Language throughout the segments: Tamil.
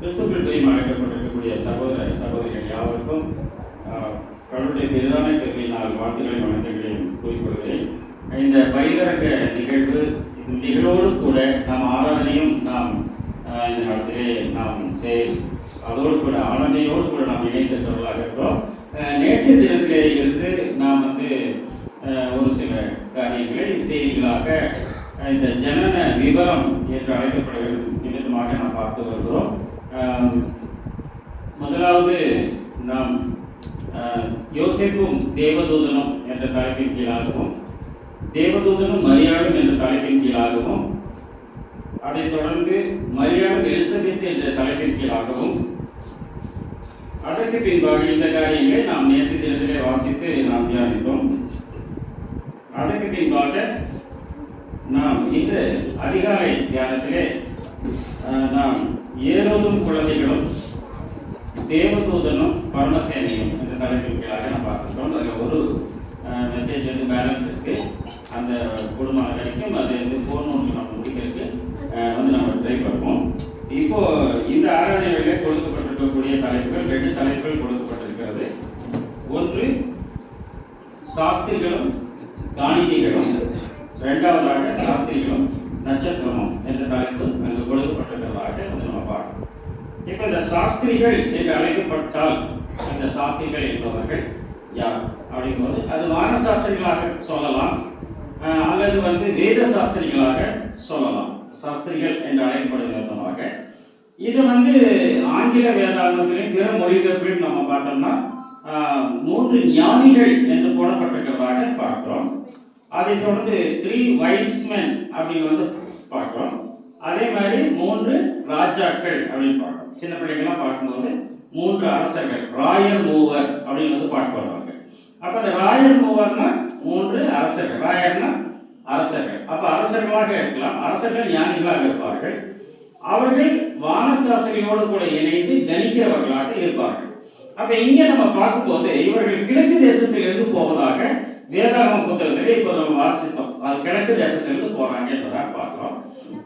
கிறிஸ்துக்குள் பிரியம் அழைக்கப்பட்டிருக்கக்கூடிய சகோதர சகோதரிகள் யாவருக்கும் கடவுளுடைய பெரிதான கருவியினால் வாழ்த்துக்களை வணக்கங்களையும் கூறிக்கொள்கிறேன். இந்த பயிரங்க நிகழ்வு நிகழ்வோடு கூட நாம் ஆராதனையும் நாம் இந்த காலத்திலே நாம் செய் அதோடு கூட ஆராதனையோடு கூட நாம் இணைந்திருக்கிறவர்களாக இருக்கிறோம். நேற்று தினத்திலே இருந்து நாம் வந்து ஒரு சில காரியங்களை செய்திகளாக இந்த ஜனன விவரம் என்று அழைக்கப்படுகிறது நிமித்தமாக நாம் பார்த்து வருகிறோம். முதலாவது நாம் யோசிப்பும் தேவதூதனும் என்ற தலைப்பின் கீழாகவும் தேவதூதனும் மரியாளும் என்ற தலைப்பின் கீழாகவும் அதைத் தொடர்ந்து மரியாளும் எலிசபெத் என்ற தலைப்பின் கீழாகவும் அதற்கு பின்பாக இந்த காரியங்களை நாம் நேற்று தினத்திலே வாசித்து நாம் தியானித்தோம். அதற்கு பின்பாக நாம் இந்த அதிகாலை தியானத்திலே நாம் ஏரோதும் குழந்தைகளும் தேவதூதனும் பரமசேனையும் என்ற தலைப்பின் கீழாக நாம் பார்த்துருக்கோம். அதில் ஒரு மெசேஜ் வந்து பேலன்ஸ் இருக்கு. அந்த குடும்பம் வரைக்கும் அது வந்து ஃபோன் ஒன்று நம்ம முடிக்கிறதுக்கு வந்து நம்ம ட்ரை பண்ணுவோம். இப்போ இந்த ஆராதனைகளிலே கொடுக்கப்பட்டிருக்கக்கூடிய தலைப்புகள் ரெண்டு தலைப்புகள் கொடுக்கப்பட்டிருக்கிறது. ஒன்று சாஸ்திரிகளும் காணிகைகளும் இரண்டாவதாக சாஸ்திரிகளும் நட்சத்திரமும் என்ற தலைப்பு அங்கு கொடுக்கப்பட்டிருக்கிறது. இப்போ இந்த சாஸ்திரிகள் என்று அழைக்கப்பட்டால் அந்த சாஸ்திரிகள் என்பவர்கள் யார்? அப்படிங்கும்போது அது வான சாஸ்திரிகளாக சொல்லலாம் அல்லது வந்து வேத சாஸ்திரிகளாக சொல்லலாம். சாஸ்திரிகள் என்று அழைக்கப்படுகிற விதமாக இது வந்து ஆங்கில வேதாந்தத்திலையும் பிற மொழிகளிலும் நம்ம பார்த்தோம்னா மூன்று ஞானிகள் என்று போடப்பட்டிருக்கிறதாக பார்க்கிறோம். அதைத் தொடர்ந்து த்ரீ வைஸ்மென் அப்படின்னு வந்து பார்க்கிறோம். அதே மாதிரி மூன்று ராஜாக்கள் அப்படின்னு பார்க்கிறோம். சின்ன பிள்ளைங்களாம் பார்க்கும்போது மூன்று அரசர்கள் ராயர் மூவர் அப்படின்னு வந்து பாட்டு பாடுவாங்க. அப்போ அந்த ராயர் மூவர்னா மூன்று அரசர்கள் ராயர்னா அரசர்கள். அப்போ அரசர்களாக இருக்கலாம் அரசர்கள் ஞானிகளாக இருப்பார்கள். அவர்கள் வானசாஸ்திரிகளோடு கூட இணைந்து கணிக்கிறவர்களாக இருப்பார்கள். அப்ப இங்க நம்ம பார்க்கும்போது இவர்கள் கிழக்கு தேசத்திலிருந்து போவதாக வேதாகம புத்தகத்திலே இப்போ நம்ம வாசித்தோம். அது கிழக்கு தேசத்திலிருந்து போறாங்க என்பதாக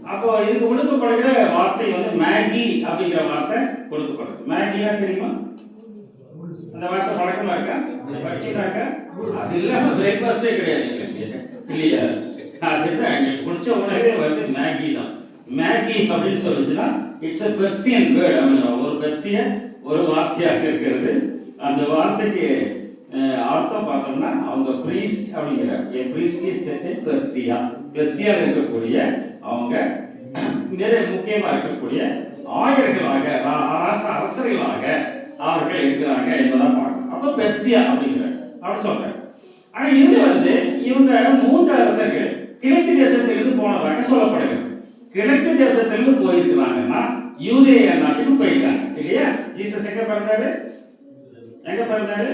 அப்போ இதுக்கு கொடுக்கப்படுகிற வார்த்தை வந்து மேகி அப்படிங்கிற வார்த்தை கொடுக்கப்படுது. மேகினா தெரியுமா? அந்த வார்த்தை பழக்கமா இருக்கா? படிச்சுட்டாக்கா அது இல்லாம பிரேக்ஃபாஸ்டே கிடையாது இல்லையா? அதுதான் எங்களுக்கு பிடிச்ச உணவே வந்து மேகி தான். மேகி அப்படின்னு சொல்லுச்சுன்னா இட்ஸ் அ பெர்சியன் வேர்ட் அப்படின்னு ஒரு பெர்சிய ஒரு வார்த்தையாக இருக்கிறது. அந்த வார்த்தைக்கு அஹ், அர்த்தம் பார்த்தோம்னா அவங்க பிரீஸ்ட் அப்படிங்கிற என் பிரீஸ்ட் இஸ் பெர்சியா பெர்சியா இருக்கக்கூடிய அவங்க நிறைய முக்கியமா இருக்கக்கூடிய ஆயர்களாக அரச அரசர்களாக அவர்கள் இருக்கிறாங்க என்பதான் பார்க்கணும். அப்ப பெர்சியா அப்படிங்கிற அப்படி சொல்றாங்க ஆனா இது வந்து இவங்க மூன்று அரசர்கள் கிழக்கு தேசத்திலிருந்து போனதாக சொல்லப்படுகிறது. கிழக்கு தேசத்திலிருந்து போயிருக்கிறாங்கன்னா யூதேய நாட்டுக்கு போயிருக்காங்க. இல்லையா? ஜீசஸ் எங்க பிறந்தாரு? எங்க பிறந்தாரு?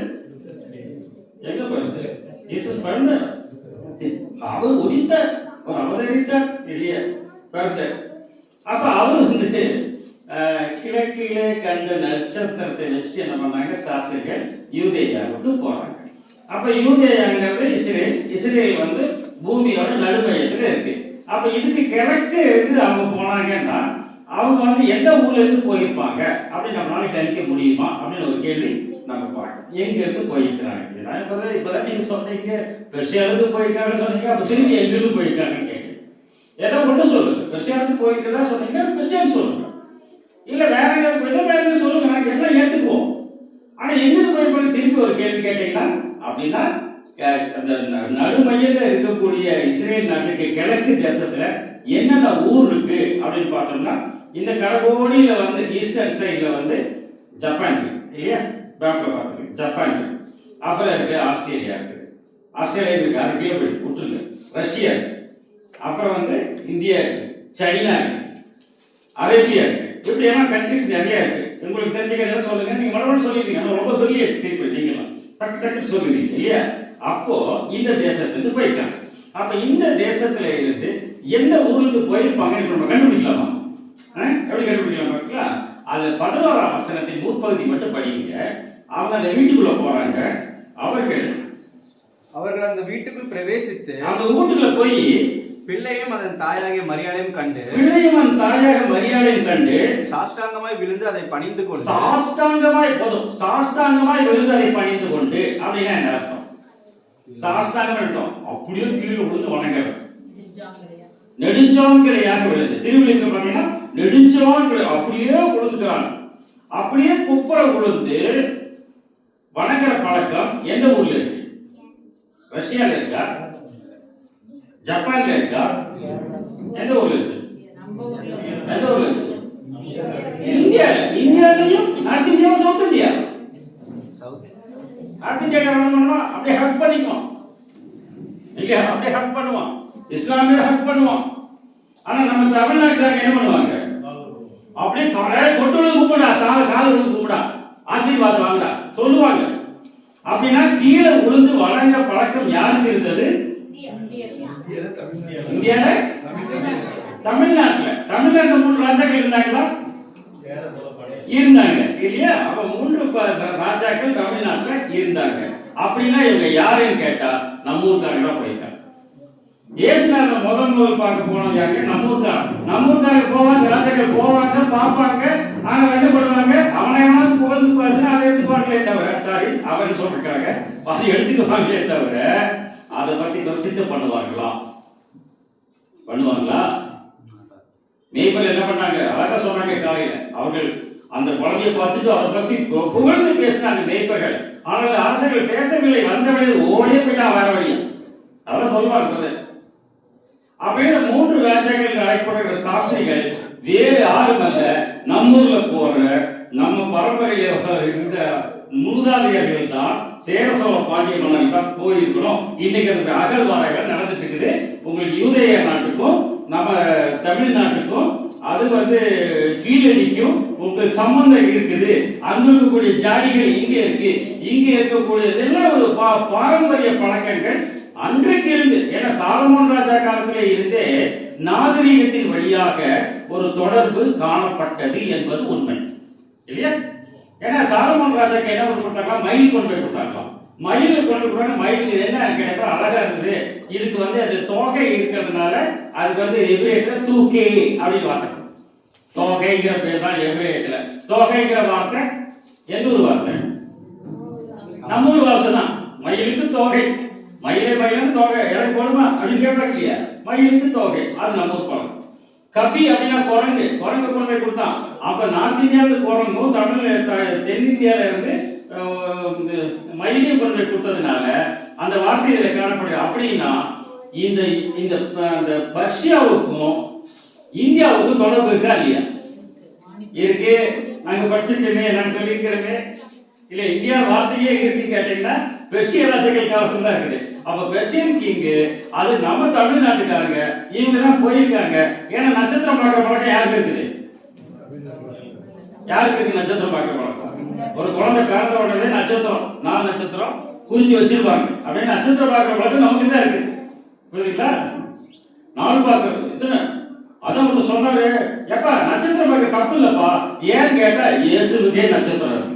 எங்க பிறந்தாரு? ஜீசஸ் பிறந்தார். அவர் உரித்த அவதரித்தார் இல்லையா பிறந்தார் அப்ப அவர் வந்து அஹ், கிழக்கிலே கண்ட நட்சத்திரத்தை வச்சு என்ன பண்ணாங்க? சாஸ்திரிகள் யூதேயாவுக்கு போறாங்க. அப்ப யூதேயாங்கிறது இஸ்ரேல் இஸ்ரேல் வந்து பூமியோட நடுமையத்துல இருக்கு. அப்ப இதுக்கு கிழக்கு இருந்து அவங்க போனாங்கன்னா அவங்க வந்து எந்த ஊர்ல இருந்து போயிருப்பாங்க? அப்படின்னு நம்மளால கணிக்க முடியுமா? அப்படின்னு ஒரு கேள்வி. நம்ம பார்க்கணும் எங்க இருந்து போயிருக்கிறாங்க இதெல்லாம் இப்பதான் இப்பதான் நீங்க சொன்னீங்க. ரஷ்யால போயிருக்காங்கன்னு சொன்னீங்க. அப்ப திரும்பி எங்க இருந்து போயிருக்காங்கன்னு கேட்குறீங்க ஏதோ ஒண்ணு சொல்லுங்க. ரஷ்யால போயிருக்கிறதா சொன்னீங்க ரஷ்யான்னு சொல்லுங்க. இல்ல வேற எங்கேயாவது போயிட்டா வேற எங்கேயும் சொல்லுங்க. நாங்க எல்லாம் ஏத்துக்குவோம். ஆனா எங்க இருந்து போயிருப்பாங்க? திரும்பி ஒரு கேள்வி கேட்டீங்கன்னா அப்படின்னா அந்த ந- நடுமையில இருக்கக்கூடிய இஸ்ரேல் நாட்டுக்கு கிழக்கு தேசத்துல என்னென்ன ஊர் இருக்கு அப்படின்னு பார்த்தோம்னா இந்த கடகோடியில வந்து ஈஸ்டர்ன் சைடுல வந்து ஜப்பான் இல்லையா? பேங்க்ல பார்த்துருக்கு ஜப்பான் அப்புறம் இருக்கு ஆஸ்திரேலியா இருக்கு ஆஸ்திரேலியா இருக்கு அது கீழே போய் விட்டுருங்க ரஷ்யா அப்புறம் வந்து இந்தியா இருக்கு சைனா அரேபியா இப்படி எல்லாம் கண்ட்ரிஸ் நிறைய இருக்கு உங்களுக்கு தெரிஞ்சுக்கிறத சொல்லுங்க நீங்க மறுபடியும் சொல்லிடுங்க ரொம்ப பெரிய பீப்புள் நீங்களாம் டக்கு டக்கு சொல்லுவீங்க இல்லையா அப்போ இந்த தேசத்துலேருந்து போயிருக்காங்க அப்ப இந்த தேசத்துல இருந்து எந்த ஊருக்கு போயிருப்பாங்க இப்ப நம்ம கண்டுபிடிக்கலாமா ஆ? எப்படி கண்டுபிடிக்கலாம் பார்த்தீங்களா அதுல பதினோராம் வசனத்தின் முற்பகுதி மட்டும் படிங்க அவங்க அந்த வீட்டுக்குள்ள போறாங்க. அவர்கள் அவர்கள் அந்த வீட்டுக்குள் பிரவேசித்து அவங்க வீட்டுக்குள்ள போய் பிள்ளையும் அதன் தாயாகிய மரியாதையும் கண்டு பிள்ளையும் அந்த தாயாக மரியாதையும் கண்டு சாஷ்டாங்கமாய் விழுந்து அதை பணிந்து கொண்டு சாஷ்டாங்கமாய் போதும். சாஷ்டாங்கமாய் விழுந்ததை பணிந்து கொண்டு அப்படின்னா என்ன அர்த்தம்? சாஷ்டாங்கம் அப்படியே கீழே விழுந்து வணங்குறது. நெடுஞ்சான்கிளையாக விழுது திருவிழிக்கு பார்த்தீங்கன்னா நெடுஞ்சவான் அப்படியே விழுந்துக்கிறாங்க அப்படியே குப்புற விழுந்து வணங்குற பழக்கம் எந்த ஊர்ல இருக்கு? ரஷ்யால இருக்கா? ஜப்பான்ல இருக்கா? எந்த ஊர்ல இருக்கு? எந்த ஊர்ல இருக்கு? இந்தியால. இந்தியாலையும் நார்த் இந்தியாவும் சவுத் இந்தியா? நார்த் இந்தியா அப்படியே ஹக் பண்ணிக்குவான். இல்லையா? அப்படியே ஹக் பண்ணுவான். இஸ்லாமிய ஹக் பண்ணுவான். ஆனா நம்ம தமிழ்நாட்டுக்காரங்க என்ன பண்ணுவாங்க? அப்படியே தலை தொட்டு விழுந்து கும்பிடா. தாழ கால விழுந்து கும்பிடா. ஆசீர்வாதம் வாங்கடா. சொல்லுவாங்க. அப்படின்னா கீழே விழுந்து வழங்க பழக்கம் யாருக்கு இருந்தது? இந்தியால. தமிழ்நாட்டுல. தமிழ்நாட்டுல மூணு ராஜாக்கள் இருந்தாங்களா? இருந்தாங்க. இல்லையா? அப்ப மூன்று ராஜாக்கள் தமிழ்நாட்டுல இருந்தாங்க. அப்படின்னா இவங்க யாருன்னு கேட்டா நம்ம ஊருக்காரங்க தான் போயிருக்காங்க. ஏசுநாதர் முதல் முதல் பார்க்க போனோம் யாரு நம்ம ஊர்க்கார போவாங்க ராஜாக்கள் போவாங்க பார்ப்பாங்க ஆனா என்ன பண்ணுவாங்க அவனை எவனாவது புகழ்ந்து பேசுனா அதை எடுத்துக்குவாங்களே தவிர சாரி அவன் சொல்றாங்க அதை எடுத்துக்குவாங்களே தவிர அதை பத்தி பிரசித்த பண்ணுவாங்களா பண்ணுவாங்களா? மேய்ப்பல் என்ன பண்ணாங்க? அழகா சொன்னாங்க காலையில. அவர்கள் அந்த குழந்தையை பார்த்துட்டு அதை பத்தி புகழ்ந்து பேசினாங்க மேய்ப்பர்கள். ஆனால் அரசர்கள் பேசவில்லை வந்த வழி ஓடியே போயிட்டா வர வழி. அதான் சொல்லுவாங்க பிரதேஷ் அப்படின்னு மூன்று ராஜாக்கள் அழைக்கப்படுகிற சாஸ்திரிகள் வேறு யாரும் அல்ல. நம்மூர்ல போற நம்ம பரம்பரையில இருந்த மூதாதையர்கள் தான் சேரசோழ பாண்டிய மன்னர்கள் தான் போயிருக்கிறோம். இன்னைக்கு அதுக்கு அகழ்வாராய்கள் நடந்துட்டு இருக்குது. உங்களுக்கு யூதேய நாட்டுக்கும் நம்ம தமிழ்நாட்டுக்கும் அது வந்து கீழடிக்கும் உங்களுக்கு சம்பந்தம் இருக்குது. அங்க இருக்கக்கூடிய ஜாதிகள் இங்க இருக்கு. இங்க இருக்கக்கூடிய இதெல்லாம் ஒரு பா- பாரம்பரிய பழக்கங்கள். அன்றைக்கு இருந்து ஏன்னா சாலமோன் ராஜா காலத்திலே இருந்தே நாகரீகத்தின் வழியாக ஒரு தொடர்பு காணப்பட்டது என்பது உண்மை. இல்லையா? ஏன்னா சாலமோன் ராஜாக்கு என்ன கொண்டு கொடுத்தாங்களா? மயில் கொண்டு போய் கொடுத்தாங்களாம் மயில் கொண்டு போய் மயில் என்ன கேட்டா அழகா இருக்குது. இதுக்கு வந்து அது தொகை இருக்கிறதுனால அதுக்கு வந்து எவ்ரேட்ல தூக்கே அப்படின்னு வார்த்தை. தொகைங்கிற பேர் தான் எவ்ரேட்ல தொகைங்கிற வார்த்தை எந்த ஒரு வார்த்தை? நம்ம ஊர் வார்த்தை தான். மயிலுக்கு தொகை. மயிலை மயிலும் தொகை. எனக்கு போடுமா அப்படின்னு கேட்பாங்க இல்லையா? மயிலுக்கு தொகை. அது நம்ம பணம் கபி அப்படின்னா குரங்கு. குரங்கு கொண்டு போய் கொடுத்தான். அப்ப நார்த் இந்தியாவுக்கு குரங்கும் தமிழ் தென்னிந்தியால இருந்து இந்த மயிலையும் கொண்டு போய் கொடுத்ததுனால அந்த வார்த்தை இதில் காணப்படுது. அப்படின்னா இந்த இந்த அந்த பர்ஷியாவுக்கும் இந்தியாவுக்கும் தொடர்பு இருக்கா இல்லையா? இருக்கு. நாங்க படிச்சிருக்கோமே நாங்க சொல்லியிருக்கிறோமே. இல்ல இந்தியா வார்த்தையே இருக்குன்னு கேட்டீங்கன்னா பெர்ஷிய ராஜக்கள் காலத்துல தான் இருக்குது. அப்ப பெர்ஷியன் கிங் அது நம்ம தமிழ்நாட்டுக்காரங்க இவங்க தான் போயிருக்காங்க. ஏன்னா நட்சத்திரம் பார்க்க பழக்கம் யாருக்கு இருக்குது? யாருக்கு இருக்கு நட்சத்திரம் பார்க்க பழக்கம் ஒரு குழந்தை பிறந்த உடனே நட்சத்திரம் நாலு நட்சத்திரம் குறிச்சு வச்சிருப்பாங்க. அப்படின்னு நட்சத்திரம் பார்க்க பழக்கம் நமக்கு தான் இருக்கு. புரியுதுங்களா? நாள் பார்க்கறது. எத்தனை? அதான் வந்து சொன்னாரு எப்பா நட்சத்திரம் பார்க்க தப்பு இல்லப்பா. ஏன் கேட்டா இயேசுவுக்கே நட்சத்திரம் இருக்கு.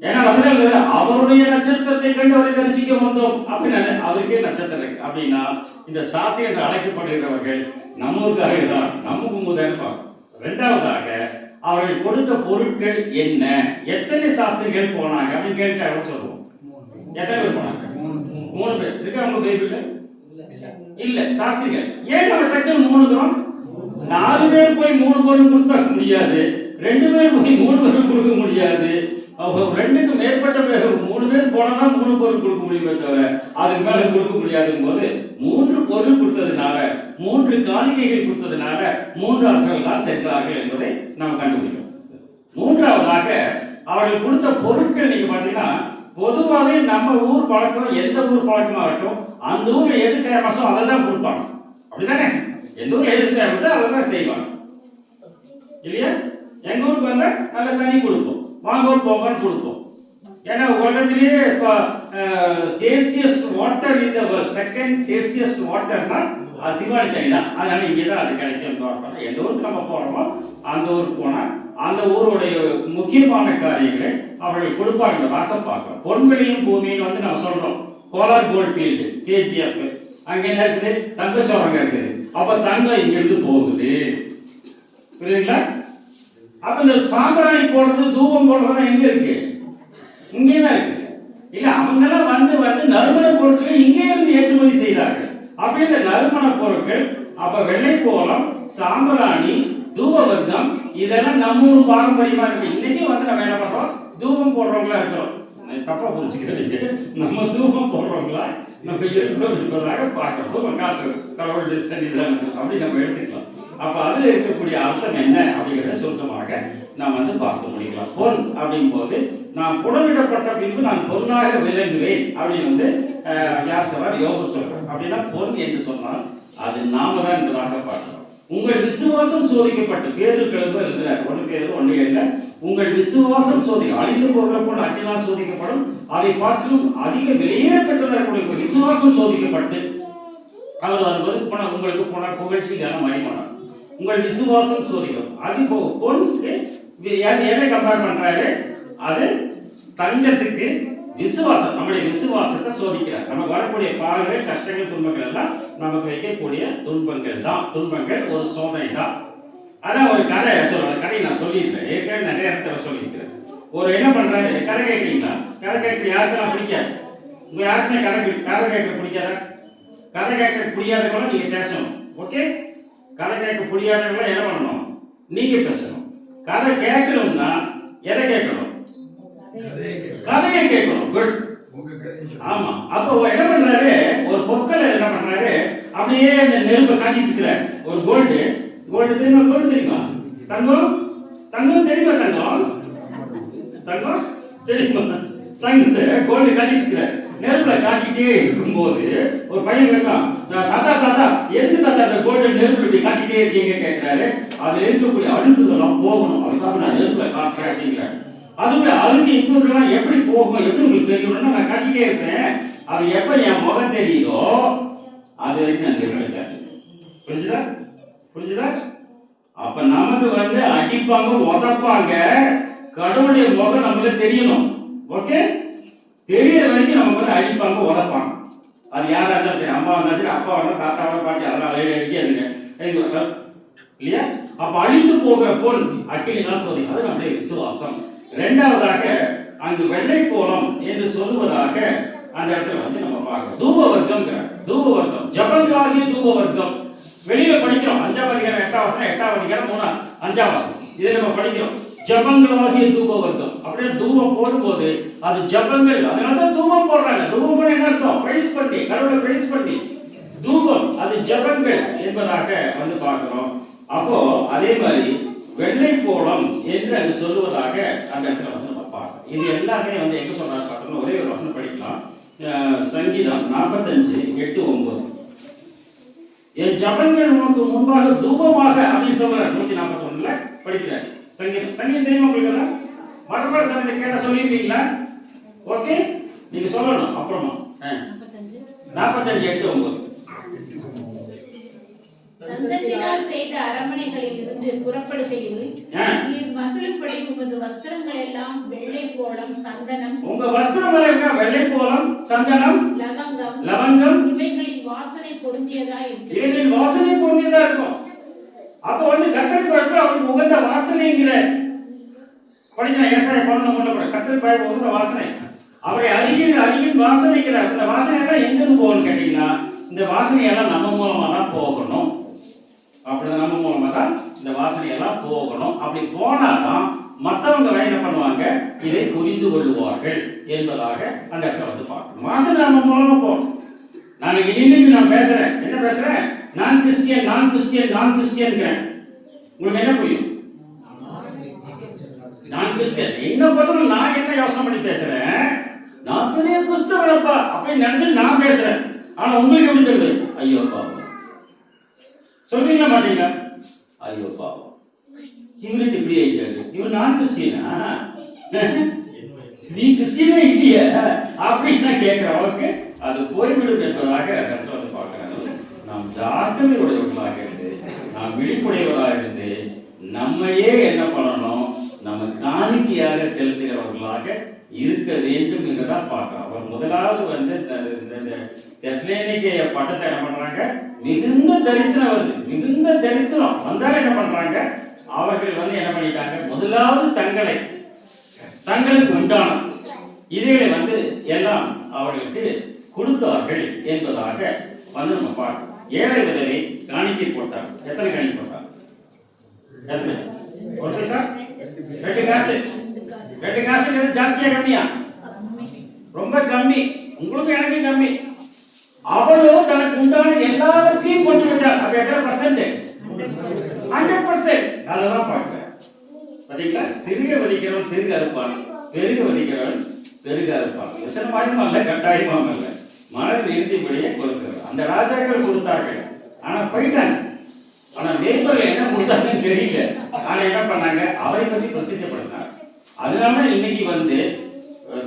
ஏன்னா அப்படிதான் அவருடைய நட்சத்திரத்தை கண்டு அவரை தரிசிக்க வந்தோம். அப்படின்னா அவருக்கே நட்சத்திரம் இருக்கு. அப்படின்னா இந்த சாஸ்திரி என்று அழைக்கப்படுகிறவர்கள் நம்மூருக்காக தான் நம்ம கும்புதான் இருப்பாங்க ரெண்டாவதாக அவர்கள் கொடுத்த பொருட்கள் என்ன? எத்தனை சாஸ்திரிகள் போனாங்க? அப்படின்னு கேட்டு எவ்வளவு சொல்லுவோம்? எத்தனை பேர் போனாங்க? மூணு பேர். இருக்கா பேர் இல்லை இல்ல. சாஸ்திரிகள். ஏன் நம்ம டக்குன்னு மூணுகிறோம் நாலு பேர் போய் மூணு பொருள் கொடுத்தா முடியாது. ரெண்டு பேர் போய் மூணு பொருள் கொடுக்க முடியாது. ரெண்டுக்கு மேற்பட்ட பேர் மூணு பேர் போனா மூணு பொருள் கொடுக்க முடியுமே தவிர அதுக்கு மேல கொடுக்க முடியாதுங்கும் போது மூன்று பொருள் கொடுத்ததுனால மூன்று காணிக்கைகள் கொடுத்ததுனால மூன்று அரசர்கள் தான் சென்றார்கள் என்பதை நாம் கண்டுபிடிக்கிறோம். மூன்றாவதாக அவர்கள் கொடுத்த பொருட்கள் நீங்க பாத்தீங்கன்னா பொதுவாகவே நம்ம ஊர் பழக்கம் எந்த ஊர் பழக்கமாகட்டும் அந்த ஊர்ல எது ஃபேமஸோ அதை தான் கொடுப்பாங்க. அப்படிதானே எந்த ஊர்ல எது ஃபேமஸோ அதை தான் செய்வாங்க. இல்லையா? எங்க ஊருக்கு வந்தா நல்ல தண்ணி கொடுப்போம். வாங்கவும் போங்கன்னு கொடுப்போம் ஏன்னா உலகத்திலேயே இப்போ டேஸ்டியஸ்ட் வாட்டர் இந்த செகண்ட் டேஸ்டியஸ்ட் வாட்டர்னா அது சிவாஜி தண்ணி தான் அதனால இங்கே தான் அது கிடைக்கும் தோட்டம் எந்த ஊருக்கு நம்ம போகிறோமோ அந்த ஊருக்கு போனால் அந்த ஊருடைய முக்கியமான காரியங்களை அவர்கள் கொடுப்பாங்கதாக பார்க்கிறோம். பொன்வெளியும் பூமின்னு வந்து நம்ம சொல்கிறோம் கோலார் கோல்ட் ஃபீல்டு கேஜிஎஃப் அங்கே என்ன இருக்குது? தங்கச்சோரங்க இருக்குது. அப்போ தங்கம் இங்கேருந்து போகுது. புரியுதுங்களா? அப்ப இந்த சாம்பிராணி போடுறது தூபம் போடுறது எங்க இருக்கு? இங்கே தான் இருக்கு. இல்ல அவங்க எல்லாம் வந்து வந்து நறுமண பொருட்களை இங்கே இருந்து ஏற்றுமதி செய்தார்கள் அப்ப இந்த நறுமண பொருட்கள் அப்ப வெள்ளை கோலம் சாம்பிராணி தூபவர்க்கம் இதெல்லாம் நம்ம ஊர் பாரம்பரியமா இருக்கு. இன்னைக்கு வந்து நம்ம என்ன பண்றோம்? தூபம் போடுறவங்களா இருக்கிறோம். தப்பா புரிச்சுக்கிறீங்க நம்ம தூபம் போடுறவங்களா? நம்ம இருக்கிறோம் என்பதாக பார்க்கிறோம். தூபம் காட்டுறோம் கடவுளுடைய சன்னிதானம் அப்படி நம்ம எடுத்துக்கலாம். அப்ப அதுல இருக்கக்கூடிய அர்த்தம் என்ன அப்படிங்கிறத சுருக்கமாக நாம் வந்து பார்க்க முடியலாம் பொன் அப்படிங்கும் போது நான் புடமிடப்பட்ட பின்பு நான் பொன்னாக விளங்குவேன் அப்படின்னு வந்து அஹ், யார் சொல்றார்? யோக சொல்றார். அப்படின்னா பொன் என்று சொன்னால் அது நாம தான் என்பதாக பார்க்கிறோம். உங்கள் விசுவாசம் சோதிக்கப்பட்டு பேரு கிளம்பு எழுதுறார். ஒன்று பேரு ஒன்று இல்லை உங்கள் விசுவாசம் சோதி அழிந்து போகிற பொன் அக்கினால் சோதிக்கப்படும். அதை பார்த்திலும் அதிக வெளியே பெற்றதற்குடைய விசுவாசம் சோதிக்கப்பட்டு அவர் வரும்போது போன உங்களுக்கு போன புகழ்ச்சிக்கான மயமான உங்கள் விசுவாசம் சோதிக்கும் அது போ பொண்ணுக்கு எதை- கம்பேர் பண்றாரு? அது தங்கத்துக்கு விசுவாசம் நம்முடைய விசுவாசத்தை சோதிக்கிறார். நமக்கு வரக்கூடிய பாடுகள் கஷ்டங்கள் துன்பங்கள் எல்லாம் நமக்கு வைக்கக்கூடிய துன்பங்கள் தான். துன்பங்கள் ஒரு சோதனை தான். அதான் ஒரு கதை சொல்றேன். கதை நான் சொல்லியிருக்கேன். ஏற்கனவே நிறைய இடத்துல சொல்லியிருக்கிறேன். ஒரு என்ன பண்றாரு? கதை கேட்குறீங்களா? கதை கேட்க யாருக்கெல்லாம் பிடிக்காது. உங்க யாருக்குமே கதை கதை கேட்க பிடிக்காதா? கதை கேட்க புரியாதவங்களும் நீங்க பேசணும். ஓகே? கதை கேட்க புரியாதவங்களும் என்ன பண்ணணும்? நீங்க பேசணும். கதை கேட்கணும்னா எதை கேட்கணும்? கதையை கேட்கணும். குட் ஆமா. அப்போ என்ன பண்றாரு? ஒரு பொக்கல என்ன பண்றாரு? அப்படியே இந்த நெருப்பை காட்டிட்டு ஒரு கோல்டு கோல்டு தெரியுமா? கோல்டு தெரியுமா? தங்கம்? தங்கம் தெரியுமா தங்கம்? தங்கம் தெரியுமா? தங்கத்தை கோல்டு காட்டிட்டு நெருப்புல காட்டிட்டே இருக்கும்போது ஒரு பையன் கேட்கலாம் "நான் தாத்தா தாத்தா எதுக்கு தாத்தா அந்த கோல்டு நெருப்புல இப்படி காட்டிட்டே இருக்கீங்க? கேட்கிறாரு. அதுல இருக்கக்கூடிய அழுக்குதெல்லாம் போகணும். அதுக்காக நான் நெருப்புல காட்டுறேன் அப்படிங்கிறார். அதுக்குள்ள அழுக்கு இன்னொருலாம் எப்படி போகும் எப்படி உங்களுக்கு தெரியும்னா நான் காட்டிட்டே இருப்பேன். அது எப்ப என் முகம் தெரியுதோ அது வரைக்கும் நான் நெருப்புல காட்டுறேன் புரிஞ்சுதா? புரிஞ்சுதா? அப்ப நமக்கு வந்து அடிப்பாங்க உதப்பாங்க. கடவுளுடைய முகம் நமக்கு தெரியணும். ஓகே? தெரியற வரைக்கும் நம்ம வந்து அடிப்பாங்க உதப்பாங்க. அது யாரா இருந்தாலும் சரி அம்மா இருந்தாலும் சரி அப்பா இருந்தாலும் தாத்தா இருந்தாலும் பாட்டி அதெல்லாம் அழிக்காதுங்க இல்லையா? அப்ப அழிந்து போகிற பொன் அக்கிலினால் சொல்றீங்க. அது நம்முடைய விசுவாசம். இரண்டாவதாக அங்கு வெள்ளை கோலம் என்று சொல்லுவதாக அந்த இடத்துல வந்து நம்ம பார்க்கணும் தூப வர்க்கம் தூப வர்க்கம் ஜபங்காகிய தூப வர்க்கம் வெளியில படிக்கிறோம். அஞ்சாம் அதிகாரம் எட்டாம் வசனம் எட்டாம் அதிகாரம் மூணா அஞ்சாம் வசனம். இதை நம்ம படிக்கிறோம். ஜபங்களாகிய தூப வர்க்கம் அப்படியே தூபம் போடும்போது அது ஜபங்கள் அதனால தான் தூபம் போடுறாங்க. தூபம் போட என்ன அர்த்தம்? பிரைஸ் பண்ணி கடவுளை பிரைஸ் பண்ணி. தூபம் அது ஜபங்கள் என்பதாக வந்து பார்க்கிறோம். அப்போ அதே மாதிரி வெள்ளை கோலம் என்று அது சொல்லுவதாக அந்த இடத்துல வந்து நம்ம பார்க்கணும் இது எல்லாமே வந்து எங்க சொல்றாரு பார்த்தோம்னா ஒரே ஒரு வசனம் படிக்கலாம். அஹ் சங்கீதம் நாற்பத்தஞ்சு எட்டு ஒன்பது. என் ஜபங்கள் உனக்கு முன்பாக தூபமாக அப்படின்னு சொல்றாரு. நூத்தி நாற்பத்தி ஒண்ணுல படிக்கிறார். சங்கீதம் சங்கீதம் தெரியுமா உங்களுக்கு மரபர சங்கத்தை கேட்ட சொல்லியிருக்கீங்களா? ஓகே நீங்க சொல்லணும் அப்புறமா. நாற்பத்தஞ்சு எட்டு ஒன்பது தந்தத்தினால் செய்த அரமனைகளில் இருந்து புறப்படுகையில். நீர் மகிழும்படி உமது வஸ்திரங்கள் எல்லாம் வெள்ளை கோலம் சந்தனம் உங்க வஸ்திரம் இருக்க வெள்ளை கோலம் சந்தனம் லவங்கம் லவங்கம். இவைகளின் வாசனை இவைகளின் வாசனை பொருந்தியதா இருக்கும். அப்ப வந்து கத்தரி பழப்பு அவனுக்கு உகந்த வாசனைங்கிற குறைஞ்சா ஏசாய பவுன் மூல கூட கத்தரி பழப்பு உகந்த வாசனை. அவரை அருகில் அருகில் வாசனைக்கிறார். இந்த வாசனை எல்லாம் எங்க இருந்து போகணும்னு கேட்டீங்கன்னா இந்த வாசனையெல்லாம் நம்ம மூலமா தான் போகணும். அப்படிதான் நம்ம மூலமா தான் இந்த வாசனையெல்லாம் போகணும். அப்படி போனாதான் தான் மற்றவங்க என்ன பண்ணுவாங்க? இதை புரிந்து கொள்ளுவார்கள் என்பதாக அந்த இடத்துல வந்து பார்க்கணும். வாசனை நம்ம மூலமா போகணும். நான் இன்னைக்கு நான் பேசுறேன். என்ன பேசுறேன்? நான் கிறிஸ்டியன் நான் கிறிஸ்டியன் நான் கிறிஸ்டியன் உங்களுக்கு என்ன புரியும்? நான் கிறிஸ்டியன். என்ன பதில் நான் என்ன யோசனை பண்ணி பேசுறேன்? நான் பெரிய கிறிஸ்தவனப்பா அப்படின்னு நினைச்சு நான் பேசுறேன். ஆனா உங்களுக்கு எப்படி தெரியுது? ஐயோ பாவம். சொல்றீங்களா மாட்டீங்களா? ஐயோ பாவம். இவருக்கு இப்படி ஆயிட்டாரு. இவர் நான் கிறிஸ்டியனா? நீ கிறிஸ்டியனே இல்லையா. அப்படின்னு நான் கேட்கிறேன். ஓகே அது போய்விடும் என்பதாக கருத்து நாம் ஜாக்கிரதை உடையவர்களாக இருந்து நாம் விழிப்புடையவர்களாக இருந்து நம்மையே என்ன பண்ணணும்? நம்ம காணிக்கையாக செலுத்துகிறவர்களாக இருக்க வேண்டும் என்றுதான் பார்க்கிறோம். அவர் முதலாவது வந்து இந்த- பட்டத்தை என்ன பண்றாங்க? மிகுந்த தரித்திரம் வருது மிகுந்த தரித்திரம். வந்தால் என்ன பண்றாங்க? அவர்கள் வந்து என்ன பண்ணிட்டாங்க? முதலாவது தங்களை தங்களுக்கு உண்டான இதைகளை வந்து எல்லாம் அவர்களுக்கு கொடுத்தார்கள் என்பதாக வந்து நம்ம பார்க்கணும் ஏழை விதவை காணிக்கை போட்டார் எத்தனை காணி போட்டார் எத்தனை? சார் ரெண்டு காசு. ரெண்டு காசுங்கிறது ஜாஸ்தியா கம்மியா? ரொம்ப கம்மி. உங்களுக்கு எனக்கு கம்மி. அவளோ தனக்கு உண்டான எல்லாவற்றையும் போட்டு விட்டார். அது எத்தனை பர்சன்ட் ஹண்ட்ரட் பர்சன்ட் அதெல்லாம் பார்க்கிறேன் பாத்தீங்களா? சிறுக வலிக்கிறவன் சிறுக அறுப்பான். பெருக வலிக்கிறவன் பெருக அறுப்பான். விசனமாயும் அல்ல கட்டாயமாயும் அல்ல. மனதில் எழுதியபடியே கொடுக்கிறேன் அந்த ராஜாக்கள் கொடுத்தார்கள். ஆனா போயிட்டாங்க. ஆனா மேய்ப்பர்கள் என்ன கொடுத்தாங்கன்னு தெரியல. ஆனா என்ன பண்ணாங்க? அவரை பத்தி பிரசித்தப்படுத்தாங்க அதனால இன்னைக்கு வந்து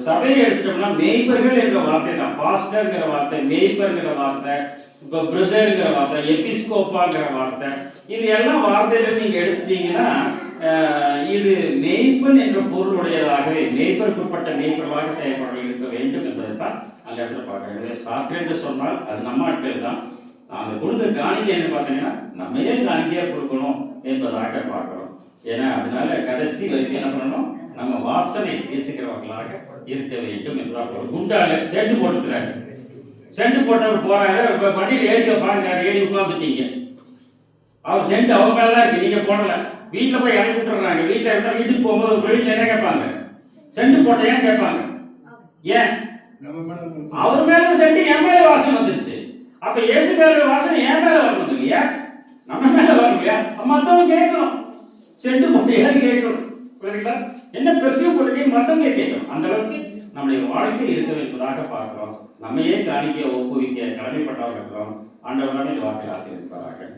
சபையை எடுத்தோம்னா மெய்பர்கள் என்ற வார்த்தை தான். பாஸ்டர்ங்கிற வார்த்தை மேய்ப்பர்ங்கிற வார்த்தை இப்போ பிரதர்ங்கிற வார்த்தை எபிஸ்கோப்பாங்கிற வார்த்தை இது எல்லாம் வார்த்தைகள் நீங்க எடுத்துட்டீங்கன்னா இது மேய்ப்பன் என்ற பொருளுடையதாகவே மேய்ப்பருக்குட்பட்ட மேய்ப்பர்களாக செயல்படுகிறது. வேண்டும் என்பதை தான் அந்த இடத்துல பார்க்கிறேன் எனவே சாஸ்திரம் என்று சொன்னால் அது நம்ம ஆட்கள் தான். நாங்கள் கொடுத்த காணிக்கை என்ன பார்த்தீங்கன்னா நம்ம ஏன் காணிக்கையாக கொடுக்கணும் என்பதாக பார்க்குறோம். ஏன்னா அதனால கடைசி வரைக்கும் என்ன பண்ணணும்? நம்ம வாசனை பேசுகிறவர்களாக இருக்க வேண்டும் என்பதாக ஒரு குண்டால செண்டு போட்டுக்கிறாங்க செண்டு போட்டவர் போறாரு. இப்போ வண்டியில் ஏறி பாருங்க ஏறி உட்காந்துட்டீங்க அவர் செண்டு அவங்க மேலே தான் இருக்கு. நீங்கள் போடல. வீட்டில் போய் இறக்கி விட்டுறாங்க வீட்டில் இருந்தால் வீட்டுக்கு போகும்போது வீட்டில் என்ன கேட்பாங்க? செண்டு போட்ட ஏன் கேட்பாங்க? ஏன்? அவர் மேல சென்று என் மேல வாசனை வந்துருச்சு. அப்ப இயேசு மேல வாசனை என் மேல வரணும் இல்லையா? நம்ம மேல வரணும் இல்லையா? மத்தவங்க கேட்கணும். செண்டு போட்டு கேட்கணும். புரியுதுங்களா? என்ன பெர்ஃபியூம் போட்டு மத்தவங்க கேட்கணும். அந்த அளவுக்கு நம்முடைய வாழ்க்கை இருக்க வைப்பதாக பார்க்கிறோம். நம்மையே காணிக்க ஒப்புவிக்க கடமைப்பட்டவர்கள் இருக்கிறோம். ஆண்டவரான வார்த்தை ஆசீர்வதிப்பார்கள்